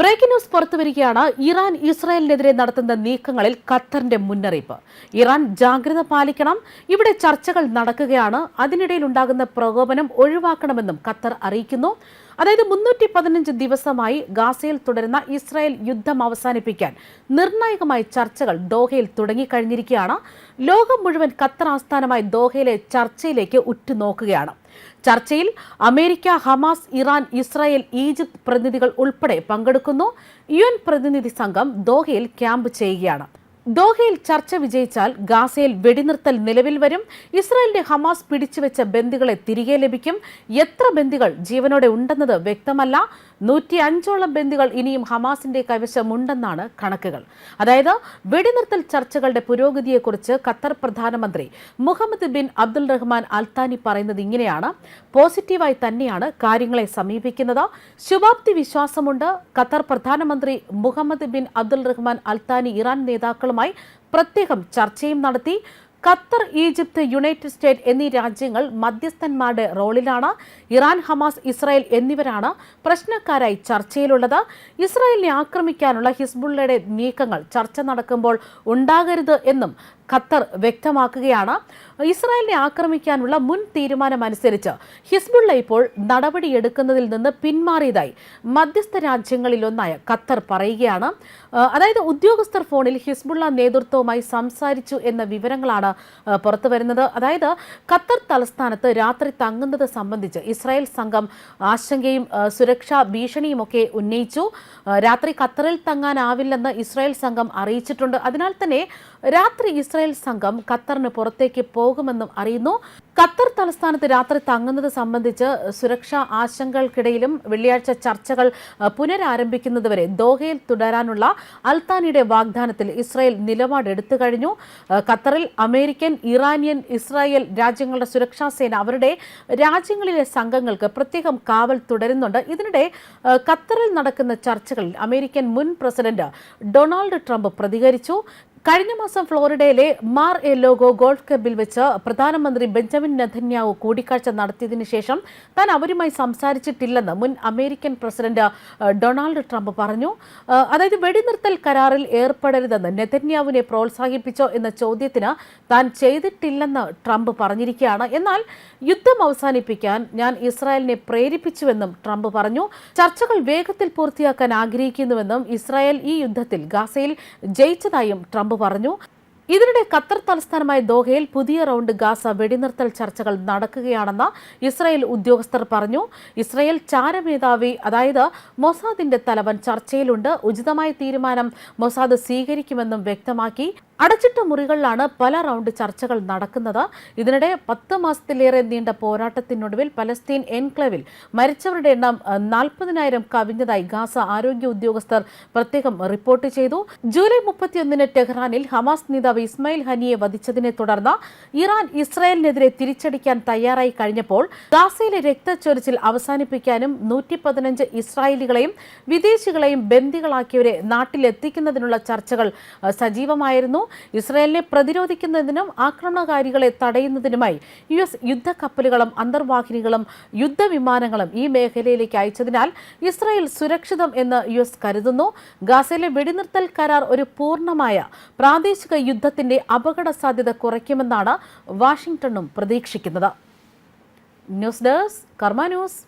Breaking news പുറത്തുവരികയാണ് Iran ഇസ്രായേലിനെതിരെ നടത്തുന്ന നീക്കങ്ങളിൽ ഖത്തറിന്റെ മുന്നറിയിപ്പ്. ഇറാൻ ജാഗ്രത പാലിക്കണം. ഇവിടെ ചർച്ചകൾ നടക്കുകയാണ്. അതിനിടയിൽ ഉണ്ടാകുന്ന പ്രകോപനം ഒഴിവാക്കണമെന്നും ഖത്തർ അറിയിക്കുന്നു. അതായത് മുന്നൂറ്റി പതിനഞ്ച് ദിവസമായി ഗാസയിൽ തുടരുന്ന ഇസ്രായേൽ യുദ്ധം അവസാനിപ്പിക്കാൻ നിർണായകമായ ചർച്ചകൾ ദോഹയിൽ തുടങ്ങിക്കഴിഞ്ഞിരിക്കുകയാണ്. ലോകം മുഴുവൻ ഖത്തർ ആസ്ഥാനമായി ദോഹയിലെ ചർച്ചയിലേക്ക് ഉറ്റുനോക്കുകയാണ്. ചർച്ചയിൽ America Hamas Iran Israel Egypt പ്രതിനിധികൾ ഉൾപ്പെടെ പങ്കെടുക്കുന്നു. യു പ്രതിനിധി സംഘം ദോഹയിൽ ക്യാമ്പ് ചെയ്യുകയാണ്. ദോഹയിൽ ചർച്ച വിജയിച്ചാൽ ഗാസയിൽ വെടിനിർത്തൽ നിലവിൽ വരും. ഇസ്രായേലിന്റെ ഹമാസ് പിടിച്ചുവെച്ച ബന്ദികളെ തിരികെ ലഭിക്കും. എത്ര ബന്ദികൾ ജീവനോടെ ഉണ്ടെന്നത് വ്യക്തമല്ല. നൂറ്റി അഞ്ചോളം ബന്ദികൾ ഇനിയും ഹമാസിന്റെ കൈവശമുണ്ടെന്നാണ് കണക്കുകൾ. അതായത് വെടിനിർത്തൽ ചർച്ചകളുടെ പുരോഗതിയെക്കുറിച്ച് ഖത്തർ പ്രധാനമന്ത്രി Muhammad bin Abdul Rahman Al Thani പറയുന്നത് ഇങ്ങനെയാണ്. പോസിറ്റീവായി തന്നെയാണ് കാര്യങ്ങളെ സമീപിക്കുന്നത്. ശുഭാപ്തി വിശ്വാസമുണ്ട്. ഖത്തർ പ്രധാനമന്ത്രി Muhammad bin Abdul Rahman Al Thani Iran നേതാക്കളുമായി പ്രത്യേകം ചർച്ചയും നടത്തി. ഖത്തർ ഈജിപ്ത് യുണൈറ്റഡ് സ്റ്റേറ്റ് എന്നീ രാജ്യങ്ങൾ മധ്യസ്ഥന്മാരുടെ റോളിലാണ്. ഇറാൻ ഹമാസ് ഇസ്രായേൽ എന്നിവരാണ് പ്രശ്നക്കാരായി ചർച്ചയിലുള്ളത്. ഇസ്രായേലിനെ ആക്രമിക്കാനുള്ള ഹിസ്ബുള്ളയുടെ നീക്കങ്ങൾ ചർച്ച നടക്കുമ്പോൾ ഉണ്ടാകരുത് എന്നും ഖത്തർ വ്യക്തമാക്കുകയാണ്. ഇസ്രായേലിനെ ആക്രമിക്കാനുള്ള മുൻ തീരുമാനമനുസരിച്ച് ഹിസ്ബുള്ള ഇപ്പോൾ നടപടിയെടുക്കുന്നതിൽ നിന്ന് പിന്മാറിയതായി മധ്യസ്ഥ രാജ്യങ്ങളിലൊന്നായ ഖത്തർ പറയുകയാണ്. അതായത് ഉദ്യോഗസ്ഥർ ഫോണിൽ ഹിസ്ബുള്ള നേതൃത്വവുമായി സംസാരിച്ചു എന്ന വിവരങ്ങളാണ് പുറത്തു വരുന്നത്. അതായത് ഖത്തർ തലസ്ഥാനത്ത് രാത്രി തങ്ങുന്നത് സംബന്ധിച്ച് ഇസ്രായേൽ സംഘം ആശങ്കയും സുരക്ഷാ ഭീഷണിയുമൊക്കെ ഉന്നയിച്ചു. രാത്രി ഖത്തറിൽ തങ്ങാനാവില്ലെന്ന് ഇസ്രായേൽ സംഘം അറിയിച്ചിട്ടുണ്ട്. അതിനാൽ തന്നെ രാത്രി ഇസ്രായേൽ സംഘം ഖത്തറിന് പുറത്തേക്ക് പോകുമെന്നും അറിയുന്നു. ഖത്തർ തലസ്ഥാനത്ത് രാത്രി തങ്ങുന്നത് സംബന്ധിച്ച് സുരക്ഷാ ആശങ്കകൾക്കിടയിലും വെള്ളിയാഴ്ച ചർച്ചകൾ പുനരാരംഭിക്കുന്നതുവരെ ദോഹയിൽ തുടരാനുള്ള അൽത്താനിയുടെ വാഗ്ദാനത്തിൽ ഇസ്രായേൽ നിലപാടെടുത്തു കഴിഞ്ഞു. ഖത്തറിൽ അമേരിക്കൻ ഇറാനിയൻ ഇസ്രായേൽ രാജ്യങ്ങളുടെ സുരക്ഷാ സേന അവരുടെ രാജ്യങ്ങളിലെ സംഘങ്ങൾക്ക് പ്രത്യേകം കാവൽ തുടരുന്നുണ്ട്. ഇതിനിടെ ഖത്തറിൽ നടക്കുന്ന ചർച്ചകളിൽ അമേരിക്കൻ മുൻ പ്രസിഡന്റ് ഡൊണാൾഡ് ട്രംപ് പ്രതികരിച്ചു. കഴിഞ്ഞ മാസം ഫ്ലോറിഡയിലെ മാർ എ ലോഗോ ഗോൾഫ് ക്ലബിൽ വെച്ച് പ്രധാനമന്ത്രി ബെഞ്ചമിൻ നെതന്യാവു കൂടിക്കാഴ്ച നടത്തിയതിനു ശേഷം താൻ അവരുമായി സംസാരിച്ചിട്ടില്ലെന്ന് മുൻ അമേരിക്കൻ പ്രസിഡന്റ് ഡൊണാൾഡ് ട്രംപ് പറഞ്ഞു. അതായത് വെടിനിർത്തൽ കരാറിൽ ഏർപ്പെടരുതെന്ന് നെതന്യാവിനെ പ്രോത്സാഹിപ്പിച്ചോ എന്ന ചോദ്യത്തിന് താൻ ചെയ്തിട്ടില്ലെന്ന് ട്രംപ് പറഞ്ഞിരിക്കുകയാണ്. എന്നാൽ യുദ്ധം അവസാനിപ്പിക്കാൻ ഞാൻ ഇസ്രായേലിനെ പ്രേരിപ്പിച്ചുവെന്നും ട്രംപ് പറഞ്ഞു. ചർച്ചകൾ വേഗത്തിൽ പൂർത്തിയാക്കാൻ ആഗ്രഹിക്കുന്നുവെന്നും ഇസ്രായേൽ ഈ യുദ്ധത്തിൽ ഗാസയിൽ ജയിച്ചതായും ട്രംപ് പറഞ്ഞു. ഇതിനിടെ ഖത്തർ തലസ്ഥാനമായ ദോഹയിൽ പുതിയ റൗണ്ട് ഗാസ വെടിനിർത്തൽ ചർച്ചകൾ നടക്കുകയാണെന്ന് ഇസ്രായേൽ ഉദ്യോഗസ്ഥർ പറഞ്ഞു. ഇസ്രായേൽ ചാരമേധാവി അതായത് മൊസാദിന്റെ തലവൻ ചർച്ചയിലുണ്ട്. ഉചിതമായ തീരുമാനം മൊസാദ് സ്വീകരിക്കുമെന്നും വ്യക്തമാക്കി. അടച്ചിട്ട മുറികളിലാണ് പല റൗണ്ട് ചർച്ചകൾ നടക്കുന്നത്. ഇതിനിടെ പത്ത് മാസത്തിലേറെ നീണ്ട പോരാട്ടത്തിനൊടുവിൽ പലസ്തീൻ എൻക്ലേവിൽ മരിച്ചവരുടെ എണ്ണം നാൽപ്പതിനായിരം കവിഞ്ഞതായി ഗാസ ആരോഗ്യ ഉദ്യോഗസ്ഥർ പ്രത്യേകം റിപ്പോർട്ട് ചെയ്തു. ജൂലൈ മുപ്പത്തിയൊന്നിന് ടെഹ്റാനിൽ ഹമാസ് നേതാവ് ഇസ്മായിൽ ഹനിയെ വധിച്ചതിനെ തുടർന്ന് ഇറാൻ ഇസ്രായേലിനെതിരെ തിരിച്ചടിക്കാൻ തയ്യാറായി കഴിഞ്ഞപ്പോൾ ഗാസയിലെ രക്തച്ചൊരിച്ചിൽ അവസാനിപ്പിക്കാനും നൂറ്റി പതിനഞ്ച് ഇസ്രായേലികളെയും വിദേശികളെയും ബന്ദികളാക്കിയവരെ നാട്ടിലെത്തിക്കുന്നതിനുള്ള ചർച്ചകൾ സജീവമായിരുന്നു. ഇസ്രായേലിനെ പ്രതിരോധിക്കുന്നതിനും ആക്രമണകാരികളെ തടയുന്നതിനുമായി യു എസ് യുദ്ധക്കപ്പലുകളും അന്തർവാഹിനികളും യുദ്ധവിമാനങ്ങളും ഈ മേഖലയിലേക്ക് അയച്ചതിനാൽ ഇസ്രയേൽ സുരക്ഷിതം എന്ന് യു എസ് കരുതുന്നു. ഗാസയിലെ വെടിനിർത്തൽ കരാർ ഒരു പൂർണമായ പ്രാദേശിക യുദ്ധത്തിന്റെ അപകട സാധ്യത കുറയ്ക്കുമെന്നാണ് വാഷിംഗ്ടണും പ്രതീക്ഷിക്കുന്നത്. News desk Karma news.